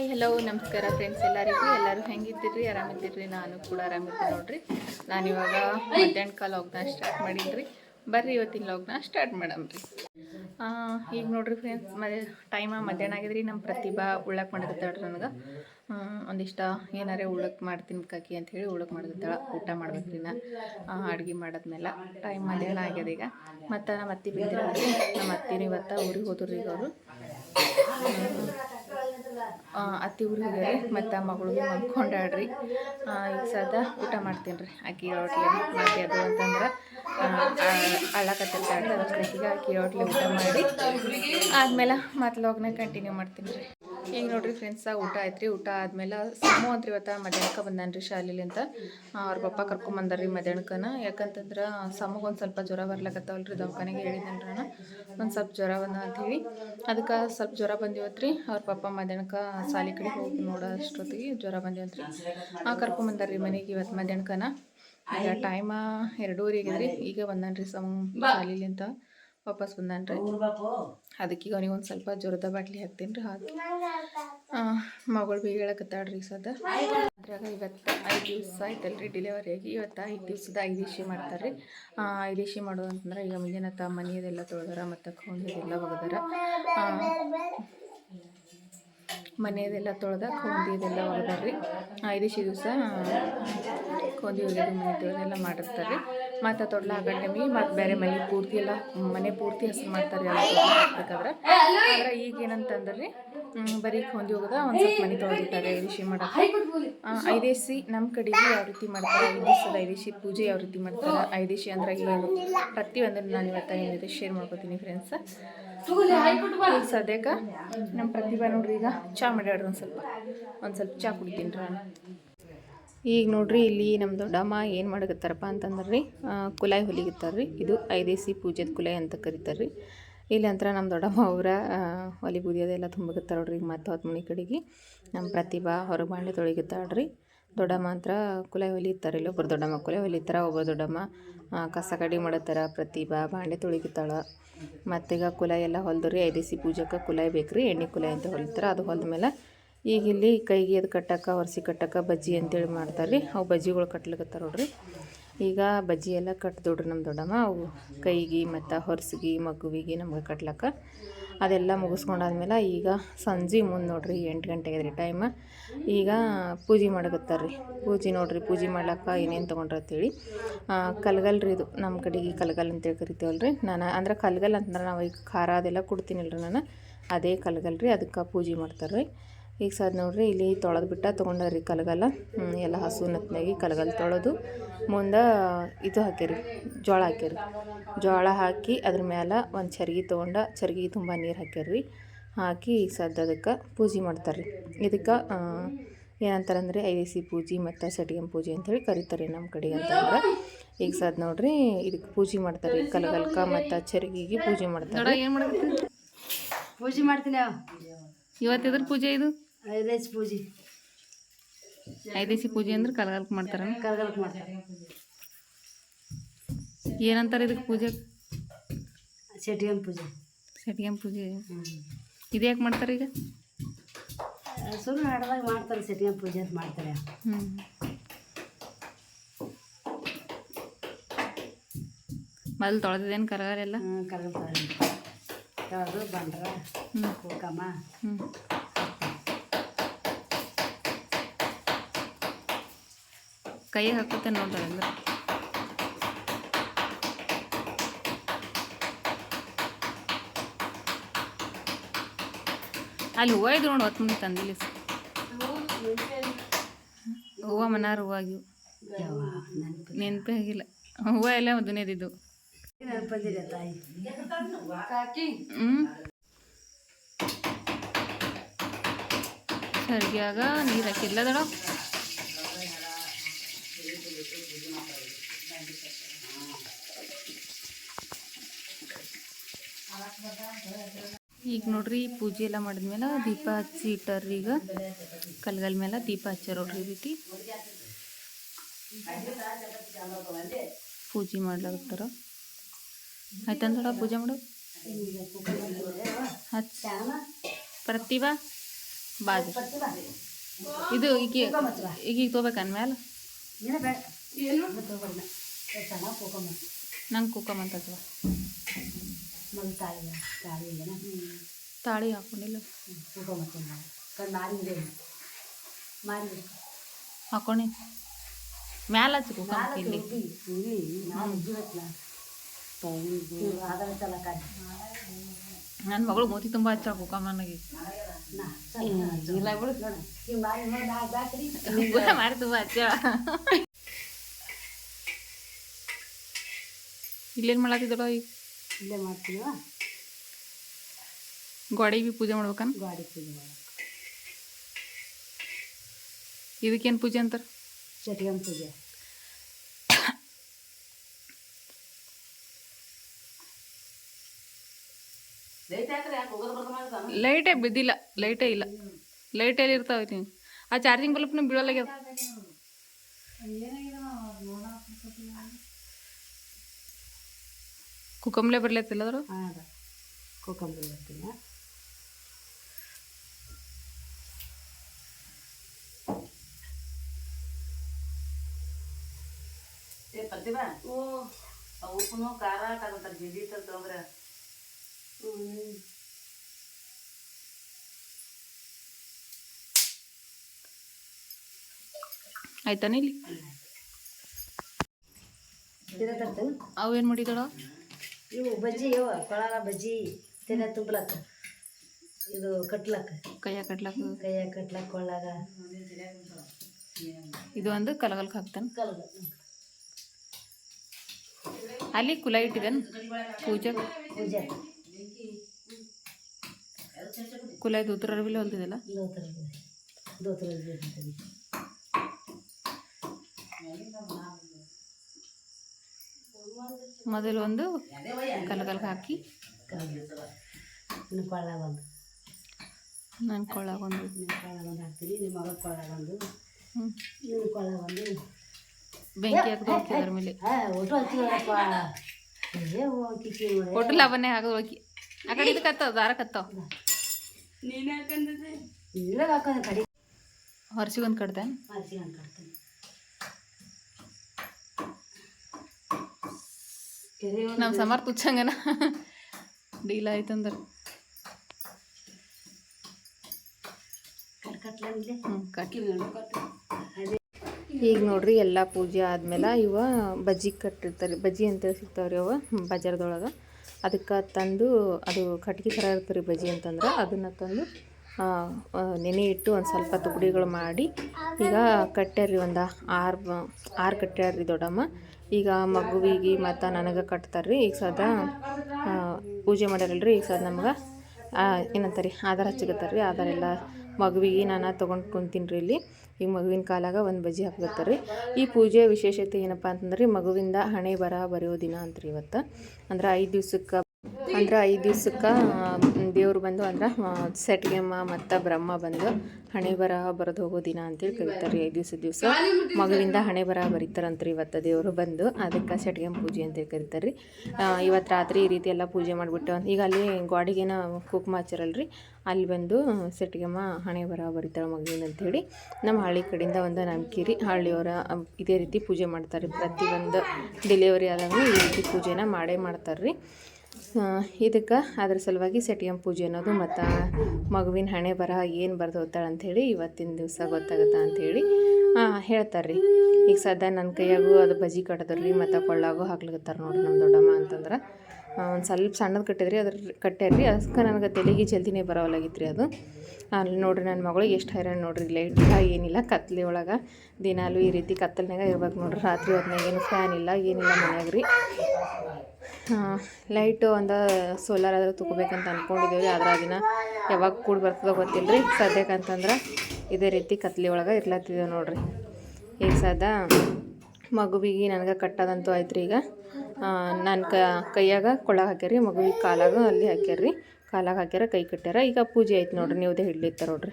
Hi hello ನಮಸ್ಕಾರ friends ಎಲ್ಲರಿಗೂ? ಎಲ್ಲರೂ ಹೆಂಗಿದ್ದೀರಿ? ಆರಾಮಿದ್ದೀರಿ? ನಾನು ಕೂಡ ಆರಾಮಿದ್ದೀನಿ ನೋಡ್ರಿ. ನಾನಿವಾಗ ಮಧ್ಯಾಹ್ನ ಕಾಲ ಲಾಗ್ನ ಸ್ಟಾರ್ಟ್ ಮಾಡಿದ್ರಿ ಬರ್ರಿ ಇವತ್ತಿನ ಲಾಗ್ನ ಸ್ಟಾರ್ಟ್ ಮಾಡಮ್ರಿ ಈಗ ನೋಡ್ರಿ ಫ್ರೆಂಡ್ಸ್ ಮದ್ ಟೈಮ ಮಧ್ಯಾಹ್ನ ಆಗಿದ್ರಿ. ನಮ್ಮ ಪ್ರತಿಭಾ ಉಳ್ಳಕ್ಕೆ ಮಾಡಿರ್ತಾಳ್ರಿ ನನಗೆ. ಒಂದಿಷ್ಟ ಏನಾರೇ ಉಳ್ಳಕ್ಕೆ ಮಾಡ್ತೀನಿ ಕಾಕಿ ಅಂತ ಹೇಳಿ ಉಳ್ಳಕ್ಕೆ ಮಾಡಿರ್ತಾಳೆ. ಊಟ ಮಾಡ್ಬೇಕ್ರಿ ನಾ. ಅಡುಗೆ ಮಾಡಿದ್ಮೇಲೆ ಟೈಮ್ ಮಧ್ಯಾಹ್ನ ಆಗ್ಯದ ಈಗ. ಮತ್ತು ನಮ್ಮ ಅತ್ತಿ ಬಿದ್ದಿರೋದ್ರಿ ನಮ್ಮ ಅತ್ತಿನ ಇವತ್ತು ಊರಿಗೆ ಹೋದ್ರಿ ಈಗ ಅವರು. ಅತ್ತಿ ಊರಿಗೆ ಹೋಗ್ಯಾರಿ ಮತ್ತು ಮಗಳಿಗೆ ಆ, ಈಗ ಸದಾ ಊಟ ಮಾಡ್ತೀನಿ ರೀ ಅಕ್ಕಿ ರೊಟ್ಲಿ ಮಾಡಿ ಅದು ಅಂತಂದ್ರೆ ಅಳಕತ್ತಿರ್ತಾಳೆ ಅದಕ್ಕೆ ಈಗ ಅಕ್ಕಿ ರೊಟ್ಲಿ ಊಟ ಮಾಡಿ ಆದಮೇಲೆ ಮತ್ತೆ ಲಾಗ್ನ ಕಂಟಿನ್ಯೂ ಮಾಡ್ತೀನಿ ರೀ ಈಗ ನೋಡ್ರಿ ಫ್ರೆಂಡ್ಸ್ ಊಟ ಆಯ್ತು ರೀ ಊಟ ಆದ್ಮೇಲೆ ಸಮು ಅಂತ ಇವತ್ತು ಮಧ್ಯಾಹ್ನಕ್ಕೆ ಬಂದಾನ ರೀ ಶಾಲೆಲಿ ಅಂತ. ಅವ್ರ ಪಪ್ಪ ಕರ್ಕೊಂಬಂದಾರ್ರಿ ಮಧ್ಯಾಹ್ನಕನ ಯಾಕಂತಂದ್ರೆ ಸಮಗೆ ಒಂದು ಸ್ವಲ್ಪ ಜ್ವರ ಬರ್ಲಕತ್ತಾವಲ್ಲ ರೀ ದವಾಖಾನೆಗೆ ಹೇಳಿದ್ದೇನೆ ನಾನು ಒಂದು ಸ್ವಲ್ಪ ಜ್ವರ ಬಂದ ಹೇಳಿ. ಅದಕ್ಕೆ ಸ್ವಲ್ಪ ಜ್ವರ ಬಂದಿವತ್ತು ರೀ ಅವ್ರ ಪಪ್ಪ ಮಧ್ಯಾಹ್ನಕ್ಕೆ ಸಾಲಿ ಕಡೆ ಹೋಗಿ ನೋಡೋ ಅಷ್ಟೊತ್ತಿಗೆ ಜ್ವರ ಬಂದಿವತ್ತು ಆ ಆ ಕರ್ಕೊಂಬಂದಾರ್ರಿ ಮನೆಗೆ ಇವತ್ತು ಮಧ್ಯಾಹ್ನಕನ ಈಗ ಟೈಮ ಎರಡೂವರೆಗೆ ರೀ ಈಗ ಬಂದಾನ ರೀ ಸಮ ಶಾಲಿಲಿ ಅಂತ. ವಾಪಸ್ ಬಂದಾನ ರೀ ಅದಕ್ಕೆ ಈಗ ಅವನಿಗೆ ಒಂದು ಸ್ವಲ್ಪ ಜ್ವರದ ಬಾಟ್ಲಿ ಹಾಕ್ತೀನಿ ರೀ ಹಾಕಿ ಮಗಳು ಬೀಗ ಹೇಳಕತ್ತಾಳ್ರಿ ಸದ. ಅದ್ರಾಗ ಇವತ್ತು ಐದು ದಿವಸ ಆಯ್ತಲ್ರಿ ಡೆಲಿವರಿ ಆಗಿ. ಇವತ್ತು ಐದು ದಿವಸದ ಐದೇಶಿ ಮಾಡ್ತಾರೆ ರೀ ಐದೇಶಿ ಮಾಡೋದು ಅಂತಂದ್ರೆ ಈಗ ಮುಂಜಾನೆ ತ ಮನೆಯದೆಲ್ಲ ತೊಳೆದಾರ ಮತ್ತು ಕೊಂಡದೆಲ್ಲ ಒಗೆದಾರ. ಮನೆಯದೆಲ್ಲ ತೊಳೆದ ಕೊಂದಿದೆಲ್ಲ ಒಗದಾರ ರೀ ಐದೇಶಿ ದಿವಸ ಕೊಂದಿ ಒಗೆದು ಮನೆ ತೊಳೆದೆಲ್ಲ ಮಾಡಿರ್ತಾರೆ ರೀ ಮತ್ತು ತೊಡ್ಲ ಟೈಮಿಗೆ ಮತ್ತು ಬೇರೆ ಮನೆ ಪೂರ್ತಿ ಎಲ್ಲ ಮನೆ ಪೂರ್ತಿ ಹೆಸರು ಮಾಡ್ತಾರೆ ಹಾಕ್ಬೇಕಾದ್ರೆ. ಆದ್ರೆ ಈಗ ಏನಂತಂದ್ರಿ ಬರೀ ಹೊಂದಿ ಹೋಗದ ಒಂದು ಸ್ವಲ್ಪ ಮನೆ ತೊಳೆದಿರ್ತಾರೆ ಐದೇಶಿ ಮಾಡಕ್ಕೆ ಐದೇಶಿ ನಮ್ಮ ಕಡೆಗೆ ಯಾವ ರೀತಿ ಮಾಡ್ತಾರೆ, ಐದು ದಿವಸದ ಐದೇಶಿ ಪೂಜೆ ಯಾವ ರೀತಿ ಮಾಡ್ತಾರೆ ಐದೇಶಿ ಅಂದ್ರೆ ಏನು? ಪ್ರತಿಯೊಂದನ್ನು ನಾನು ಇವತ್ತ ಏನಿದೆ ಶೇರ್ ಮಾಡ್ಕೋತೀನಿ ಫ್ರೆಂಡ್ಸ್ ಸದ್ಯಕ್ಕ ನಮ್ಮ ಪ್ರತಿಭಾ ನೋಡ್ರಿ ಈಗ ಚಾ ಮಾಡ್ಯಾಡ್ರಿ ಒಂದು ಸ್ವಲ್ಪ. ಒಂದು ಸ್ವಲ್ಪ ಚಾ ಕುಡಿತೀನಿ ನಾನು. ಈಗ ನೋಡ್ರಿ ಇಲ್ಲಿ ನಮ್ಮ ದೊಡ್ಡಮ್ಮ ಏನು ಮಾಡಕತ್ತಾರಪ್ಪ ಅಂತಂದ್ರೆ ಕುಲಾಯಿ ಹೊಲಿಗಿತ್ತಾರ ರೀ ಇದು ಐದೇಸಿ ಪೂಜೆದ ಕುಲಾಯಿ ಅಂತ ಕರೀತಾರೆ ರೀ ಇಲ್ಲಿ ಅಂತರ ನಮ್ಮ ದೊಡ್ಡಮ್ಮ ಅವರ ಒಲಿ ಬೂದಿ ಅದೆಲ್ಲ ತುಂಬಕತ್ತಾರ ನೋಡ್ರಿ ಈಗ ಮತ್ತೆ ಹೊತ್ತು ಮನೆ ಕಡೆಗೆ. ನಮ್ಮ ಪ್ರತಿಭಾ ಹೊರಗೆ ಬಾಂಡೆ ತೊಳಗಿತ್ತಾಳ್ರಿ. ದೊಡ್ಡಮ್ಮ ಅಂತರ ಕುಲಾಯಿ ಹೊಲಿತಾರೆ ಇಲ್ಲಿ ಒಬ್ಬರು ದೊಡ್ಡಮ್ಮ ಕುಲಾಯಿ ಹೊಲಿತಾರ ಒಬ್ಬರು ದೊಡ್ಡಮ್ಮ ಕಸ ಕಡಿ ಮಾಡತ್ತಾರ, ಪ್ರತಿಭಾ ಬಾಂಡೆ ತೊಳಗಿತ್ತಾಳ. ಮತ್ತೀಗ ಕುಲಾಯಿ ಎಲ್ಲ ಹೊಲ್ದ್ರಿ ಐದೇಸಿ ಪೂಜಕ್ಕೆ ಕುಲಾಯಿ ಬೇಕು ರೀ ಎಣ್ಣೆ ಕುಲಾಯಿ ಅಂತ ಹೊಲಿತಾರ. ಅದು ಹೊಲ್ದ ಮೇಲೆ ಈಗ ಇಲ್ಲಿ ಕೈಗೆ ಅದು ಕಟ್ಟಕ್ಕೆ ಒರೆಸಿ ಕಟ್ಟಕ್ಕೆ ಬಜ್ಜಿ ಅಂತೇಳಿ ಮಾಡ್ತಾರೆ ರೀ ಅವು ಬಜ್ಜಿಗಳು ಕಟ್ಲಿಕತ್ತಾರ ನೋಡ್ರಿ. ಈಗ ಬಜ್ಜಿ ಎಲ್ಲ ಕಟ್ದೋಡ್ರಿ ನಮ್ಮ ದೊಡ್ಡಮ್ಮ. ಅವು ಕೈಗೆ ಮತ್ತು ಹೊರ್ಸಿಗೆ ಮಗುವಿಗೆ ನಮ್ಗೆ ಕಟ್ಲಕ್ಕ. ಅದೆಲ್ಲ ಮುಗಿಸ್ಕೊಂಡಾದ್ಮೇಲೆ ಈಗ ಸಂಜೆ ಮುಂದೆ ನೋಡ್ರಿ, ಎಂಟು ಗಂಟೆ ರೀ ಟೈಮ್ ಈಗ ಪೂಜೆ ಮಾಡಕತ್ತಾರ ರೀ ಪೂಜೆ ನೋಡ್ರಿ, ಪೂಜೆ ಮಾಡ್ಲಕ್ಕ ಏನೇನು ತೊಗೊಂಡ್ರ ಅಂತೇಳಿ. ಕಲ್ಗಲ್ ರೀ ಇದು. ನಮ್ಮ ಕಡೆಗೆ ಕಲ್ಗಲ್ ಅಂತೇಳಿ ಕರಿತೀವಲ್ಲ ರೀ ನಾನು ಅಂದ್ರೆ ಕಲ್ಗಲ್ ಅಂತಂದ್ರೆ ನಾವು ಈಗ ಖಾರ ಅದೆಲ್ಲ ಕೊಡ್ತೀನಿಲ್ಲ ರೀ ನಾನು. ಅದೇ ಕಲ್ಗಲ್ ರೀ ಅದಕ್ಕೆ ಪೂಜೆ ಮಾಡ್ತಾರೆ ರೀ ಈಗ ಸದ್ ನೋಡ್ರಿ ಇಲ್ಲಿ ತೊಳೆದು ಬಿಟ್ಟ ತೊಗೊಂಡ್ರಿ ಕಲಗಲ್ಲ. ಎಲ್ಲ ಹಸು ನತ್ನಾಗಿ ಕಲಗಲ್ ತೊಳೆದು ಮುಂದೆ ಇದು ಹಾಕಿರಿ ಜೋಳ ಹಾಕ್ಯಾರಿ ಜೋಳ ಹಾಕಿ ಅದ್ರ ಮೇಲೆ ಒಂದು ಚರ್ಗಿ ತೊಗೊಂಡ ಚರ್ಗಿ ತುಂಬ ನೀರು ಹಾಕ್ಯಾರಿ ಹಾಕಿ ಈಗ ಸದ್ ಅದಕ್ಕೆ ಪೂಜೆ ಮಾಡ್ತಾರೆ ರೀ ಇದಕ್ಕೆ ಏನಂತಾರಂದ್ರೆ ಐದೇಸಿ ಪೂಜೆ ಮತ್ತು ಸಟಿಗಂ ಪೂಜೆ ಅಂತೇಳಿ ಕರೀತಾರೆ ನಮ್ಮ ಕಡೆ ಅಂತಂದ್ರೆ. ಈಗ ಸದ್ ನೋಡ್ರಿ ಇದಕ್ಕೆ ಪೂಜೆ ಮಾಡ್ತಾರೆ ರೀ ಕಲಗಲ್ಕ ಮತ್ತು ಚರ್ಗಿಗೆ ಪೂಜೆ ಮಾಡ್ತಾರೆ ಪೂಜೆ ಮಾಡ್ತೀನಿ ಇವತ್ತಿದ್ರ ಪೂಜೆ ಇದು? ಐದೈದು ಪೂಜೆ. ಐದೇಸಿ ಪೂಜೆ ಅಂದ್ರೆ ಕಲಗಲ್ಕ ಮಾಡ್ತಾರ? ಕರ್ಗಲ್ಕ್ ಮಾಡ್ತಾರೆ. ಏನಂತಾರೆ ಇದಕ್ಕೆ ಪೂಜೆ? ಸೆಟಿಗನ್ ಪೂಜೆ. ಸೆಟ್ಗೆಂ ಪೂಜೆ. ಇದು ಯಾಕೆ ಮಾಡ್ತಾರೆ ಈಗ? ಸುಮ್ಮನೆ ಹಾಡ್ದಾಗ ಮಾಡ್ತಾರೆ ಸೆಟಿಗನ್ ಪೂಜೆ ಅಂತ ಮಾಡ್ತಾರೆ. ಹ್ಞೂ ಮೊದಲು ತೊಳೆದಿದ್ದೇನು ಕರಗಾರೆಲ್ಲ ಹ್ಞೂ ಕರ್ಗಲ್ ತೊಳೆದು ಬಂಡ್ರ ಹ್ಞೂ ಕುಕಮ್ಮ ಹ್ಞೂ ಕೈಗೆ ಹಾಕುತ್ತೆ ನೋಡ್ತಾರೆ ಅಂದ್ರೆ. ಅಲ್ಲಿ ಹೂವು ಇದ್ರು ನೋಡಿ ಹೊತ್ತು ಮುಂದೆ ತಂದಿಲ್ಲ. ಹೂವು ಮನಾರ ಹೂವು ಆಗಿವು ನೆನಪೇ ಆಗಿಲ್ಲ. ಹೂವು ಎಲ್ಲ ದುನಿಯದಿದ್ದು ಸರಿಯಾಗ ನೀರು ಹಾಕಿಲ್ಲ ದಡ ಈಗ ನೋಡ್ರಿ ಪೂಜೆ ಎಲ್ಲ ಮಾಡಿದ್ಮೇಲೆ ದೀಪ ಹಚ್ಚಿ ಇಟ್ಟಾರ್ರಿ ಈಗ. ಕಲ್ಗಲ್ ಮೇಲೆ ದೀಪ ಹಚ್ಚಾರ ನೋಡ್ರಿ ರೀತಿ. ಪೂಜೆ ಮಾಡ್ಲಾಗತ್ತಾರ ಆಯ್ತಂದಡ ಪೂಜೆ ಮಾಡು. ಹಚ್. ಪ್ರತಿಭಾ. ಬಾಜು. ಇದು ಈಗ ಈಗ ಈಗ ತೊಗೋಬೇಕನ್ ಮ್ಯಾಲ ಏನ? ಚೆನ್ನಾಗಿ ಹೋಗಮ್ಮ ನಂಗೆ ಅಂತ ಮಗ ತಾಳಿ ತಾಳಿ ಇಲ್ಲನ ತಾಳಿ ಹಾಕೊಂಡಿಲ್ಲ. ಹೋಗಮ್ಮ ಕಣ್ಣು ಮಾರಿದೆ ಮಾರಿ ಹಾಕೊಂಡಿ ಮ್ಯಾಲ ಇಲ್ಲಿ. ಇಲ್ಲಿ ನಾನು ಇದ್ದಿರತ್ಲ ಅದರ ತಲ ಕಾಡಿ ನನ್ನ ಮಗಳು ಮೋತಿ ತುಂಬ ಹಚ್ಚ ಕುಕ್ಕಮ್ ನನಗೆ. ಮಾರಿ ತುಂಬ ಹಚ್ಚ ಇಲ್ಲೇನು ಮಾಡತ್ತಿದ್ದಳ ಈಗ ಇಲ್ಲೇ ಮಾಡ್ತೀವ? ಗೋಡೆ ಬಿ ಪೂಜೆ ಮಾಡ್ಬೇಕನ್? ಗಾಡಿ ಪೂಜೆ ಮಾಡ ಇದಕ್ಕೇನು ಪೂಜೆ ಅಂತಾರೆ? ಚಟ್ಗನ್ ಪೂಜೆ. ಲೈಟೇ ಬಿದ್ದಿಲ್ಲ ಲೈಟೇ ಇಲ್ಲ. ಲೈಟ್ ಎಲ್ಲಿ ಇರ್ತಾವೆ ನೀವು ಆ ಚಾರ್ಜಿಂಗ್ ಬಲ್ಬ್ನು ಬೀಳಲಾಗ್ಯದ ಕುಕಂಬ್ಲೆ ಬರ್ಲತ್ತಿಲ್ಲ ಅದ್ರ ಹಾಂ ಕೋಕಂಬರಿ ಖಾರ ಏ ಅಂತಾರೆ ಓ. ಆ ಉಪ್ಪುನು ಖಾರ ತಗೊಂತಾರೆ ಜಿಡಿ ತಗೊಂಡ್ರೆ ಆಯ್ತಾನ ಇಲ್ಲಿ ಅವು ಏನು ಮಾಡಿದಳ? ಇವು ಬಜ್ಜಿ ಇವ ಕೊಳಗ ಬಜ್ಜಿ ತೆನೆ ತುಂಬಲಕ್ಕ. ಇದು ಕಟ್ಲಕ್ಕ. ಕೈಯ ಕಟ್ಲಕ್ಕ? ಕೈಯಾಗ ಕಟ್ಲಕ್ಕ ಕೊಳ್ಳಾಗ. ಇದು ಒಂದು ಕಲಗಲ್ಕ ಹಾಕ್ತಾನ? ಕಲ್ಗ. ಅಲ್ಲಿ ಕುಲ ಇಟ್ಟಿದನ್? ಪೂಜೆ? ಪೂಜೆ. ಕುಲ ಇದು ಉತ್ತರ ಹೊಲ್ತಿದೆಲ್ಲ ದೋತರ ಮೊದಲು ಒಂದು ಕಲ್ಗಲ್ಗೆ ಹಾಕಿ. ನನ್ನ ಕೊಳ್ಳಾಗ ಒಂದು. ನಿಮ್ಮ ಕೊಳ್ಳಾಗ ಒಂದು ಹಾಕ್ತೀನಿ. ನಿಮ್ಮ ಮಗಳ ಕೊಳ್ಳಾಗ ನಿಮ್ಮ ಕೊಳ್ಳಾಗ ಬೆಂಕಿ ಹಾಕಿದ್ರೆ ಹಾಕಿ ಅದ್ರ ಮೇಲೆ. ಹಾಂ ಒಟ್ಟು ಲಾಭನೇ ಹಾಕೋದು ಹೋಗಿ. ಆ ಕಡೆ ಇದು ಕತ್ತಾವ ದಾರ ಕತ್ತಾವ ಇಲ್ಲ ಹಾಕೋದು ಕಡಿ. ಹೊರಸಿಗೆ ಒಂದು ಕಡ್ದೆ ಹಚ್ಚಿ ಕಟ್ತೀನಿ. ನಮ್ಮ ಸಮರ್ ಪುಚ್ಚಂಗನ ಡೀಲ್ ಆಯ್ತಂದ್ರೆ ಈಗ ನೋಡ್ರಿ ಎಲ್ಲ ಪೂಜೆ ಆದ್ಮೇಲೆ ಇವ ಬಜ್ಜಿ ಕಟ್ಟಿರ್ತಾರೆ ಬಜ್ಜಿ ಅಂತ ಸಿಗ್ತಾವ್ರಿ ಅವ ಬಜಾರ್ದೊಳಗೆ ಅದಕ್ಕೆ ತಂದು ಅದು ಕಟ್ಗೆ ಥರ ಇರ್ತಾರೆ ಬಜ್ಜಿ ಅಂತಂದ್ರೆ ಅದನ್ನು ತಂದು ನೆನೆ ಇಟ್ಟು ಒಂದು ಸ್ವಲ್ಪ ತುಕಡಿಗಳು ಮಾಡಿ. ಈಗ ಕಟ್ಟ್ಯಾರ್ರಿ ಒಂದು ಆರು ಆರು ಕಟ್ಟ್ಯಾರ್ರಿ ದೊಡ್ಡಮ್ಮ. ಈಗ ಮಗುವಿಗೆ ಮತ್ತು ನನಗೆ ಕಟ್ತಾರೆ ರೀ ಈಗ ಸದಾ ಪೂಜೆ ಮಾಡ್ಯಾರಲ್ರಿ ಈಗ ಸದ ನಮ್ಗೆ ಏನಂತಾರೆ, ಆಧಾರ ಹಚ್ಚಗತ್ತಾರ ರೀ ಆಧಾರ ಎಲ್ಲ ಮಗುವಿಗೆ ನಾನು ತೊಗೊಂಡು ಕುಂತೀನಿ ರೀ ಇಲ್ಲಿ. ಈ ಮಗುವಿನ ಕಾಲಾಗ ಒಂದು ಬಜ್ಜಿ ಹಾಕ್ಲತ್ತಾರ ರೀ ಈ ಪೂಜೆಯ ವಿಶೇಷತೆ ಏನಪ್ಪ ಅಂತಂದ್ರೆ ಮಗುವಿಂದ ಹಣೆ ಬರ ಬರೆಯೋ ದಿನ ಅಂತ ರೀ ಇವತ್ತು. ಅಂದ್ರೆ ಐದು ದಿವ್ಸಕ್ಕೆ ಅಂದ್ರೆ ಐದು ದಿವ್ಸಕ್ಕೆ ದೇವ್ರು ಬಂದು ಅಂದ್ರೆ ಸೆಟ್ಗೆಮ್ಮ ಮತ್ತು ಬ್ರಹ್ಮ ಬಂದು ಹಣೆ ಬರಹ ಬರೆದು ಹೋಗೋ ದಿನ ಅಂತೇಳಿ ಕರೀತಾರೆ ಐದು ದಿವಸ ದಿವಸ. ಮಗುವಿಂದ ಹಣೆ ಬರಹ ಬರೀತಾರಂತ್ರಿ ಇವತ್ತು ದೇವರು ಬಂದು, ಅದಕ್ಕೆ ಸೆಟ್ಗೆಮ್ಮ ಪೂಜೆ ಅಂತೇಳಿ ಕರೀತಾರೆ ರೀ ಇವತ್ತು ರಾತ್ರಿ ಈ ರೀತಿ ಎಲ್ಲ ಪೂಜೆ ಮಾಡಿಬಿಟ್ಟು, ಈಗ ಅಲ್ಲಿ ಗಾಡಿಗೇನ ಕುಂಕುಮ ಹಚ್ಚಾರಲ್ರಿ, ಅಲ್ಲಿ ಬಂದು ಸೆಟ್ಗೆಮ್ಮ ಹಣೆ ಬರಹ ಬರೀತಾಳೆ ಮಗುವಿನ ಅಂಥೇಳಿ ನಮ್ಮ ಹಳ್ಳಿ ಕಡೆಯಿಂದ ಒಂದು ನಂಬಿಕೆ ರೀ ಹಳ್ಳಿಯವರ ಇದೇ ರೀತಿ ಪೂಜೆ ಮಾಡ್ತಾರೆ ಪ್ರತಿಯೊಂದು ಡೆಲಿವರಿ ಆದಾಗ ಈ ರೀತಿ ಪೂಜೆನ ಮಾಡೇ ಮಾಡ್ತಾರೆ ರೀ ಇದಕ್ಕೆ ಅದ್ರ ಸಲುವಾಗಿ ಸೆಟಿಯಂ ಪೂಜೆ ಅನ್ನೋದು ಮತ್ತು ಮಗುವಿನ ಹಣೆ ಬರ ಏನು ಬರ್ದು ಹೋಗ್ತಾಳೆ ಅಂಥೇಳಿ ಇವತ್ತಿನ ದಿವಸ ಗೊತ್ತಾಗತ್ತ ಅಂಥೇಳಿ ಹೇಳ್ತಾರೆ ರೀ ಈಗ ಸದ್ಯ ನನ್ನ ಕೈಯಾಗೂ ಅದು ಬಜ್ಜಿ ಕಟ್ಟದ್ರಿ ಮತ್ತು ಕೊಳ್ಳಾಗೂ ಹಾಕ್ಲಿಕತ್ತಾರ ನೋಡ್ರಿ ನಮ್ಮ ದೊಡ್ಡಮ್ಮ ಅಂತಂದ್ರೆ. ಒಂದು ಸ್ವಲ್ಪ ಸಣ್ಣದು ಕಟ್ಟಿದ್ರಿ, ಅದ್ರ ಕಟ್ಟ್ಯಾರ್ರಿ. ಅದಕ್ಕೆ ನನಗೆ ತಲೆಗೆ ಜಲ್ದಿನೇ ಬರೋಲಾಗಿತ್ತು ರೀ ಅದು. ಅಲ್ಲಿ ನೋಡ್ರಿ ನನ್ನ ಮಗಳಿಗೆ ಎಷ್ಟು ಹೈರಾಣ ನೋಡ್ರಿ ಲೈಟ್ ಏನಿಲ್ಲ, ಕತ್ಲೆ ಒಳಗೆ ದಿನಾಲು ಈ ರೀತಿ ಕತ್ತಲಿನಾಗ ಇರ್ಬೇಕು ನೋಡ್ರಿ. ರಾತ್ರಿ ಹೊತ್ನಾಗ ಏನು ಫ್ಯಾನ್ ಇಲ್ಲ, ಏನಿಲ್ಲ ಮನ್ಯಾಗ ರೀ ಲೈಟು ಒಂದು ಸೋಲಾರ್ ಆದರೂ ತೊಗೋಬೇಕಂತ ಅಂದ್ಕೊಂಡಿದ್ದೀವಿ ಆದ್ರೆ ಅದನ್ನ ಯಾವಾಗ ಕೂಡ ಬರ್ತದೋ ಗೊತ್ತಿಲ್ಲ ರೀ ಸದ್ಯಕ್ಕೆ ಅಂತಂದ್ರೆ ಇದೇ ರೀತಿ ಕತ್ಲಿ ಒಳಗೆ ಇರ್ಲತ್ತಿದ್ದೇವೆ ನೋಡಿರಿ. ಈಗ ಸದ ಮಗುವಿಗೆ ನನಗೆ ಕಟ್ಟದಂತೂ ಆಯ್ತು ರೀ ಈಗ ನನ್ನ ಕ, ಕೈಯಾಗ ಕೊಳಗೆ ಹಾಕ್ಯಾರಿ ಮಗುವಿಗೆ ಕಾಲಾಗ ಅಲ್ಲಿ ಹಾಕ್ಯಾರ ರೀ ಕಾಲಾಗ ಹಾಕ್ಯಾರ, ಕೈ ಕಟ್ಟ್ಯಾರ. ಈಗ ಪೂಜೆ ಆಯ್ತು ನೋಡ್ರಿ. ನೀವುದೇ ಹಿಡ್ಲಿತ್ತಾರ ನೋಡ್ರಿ.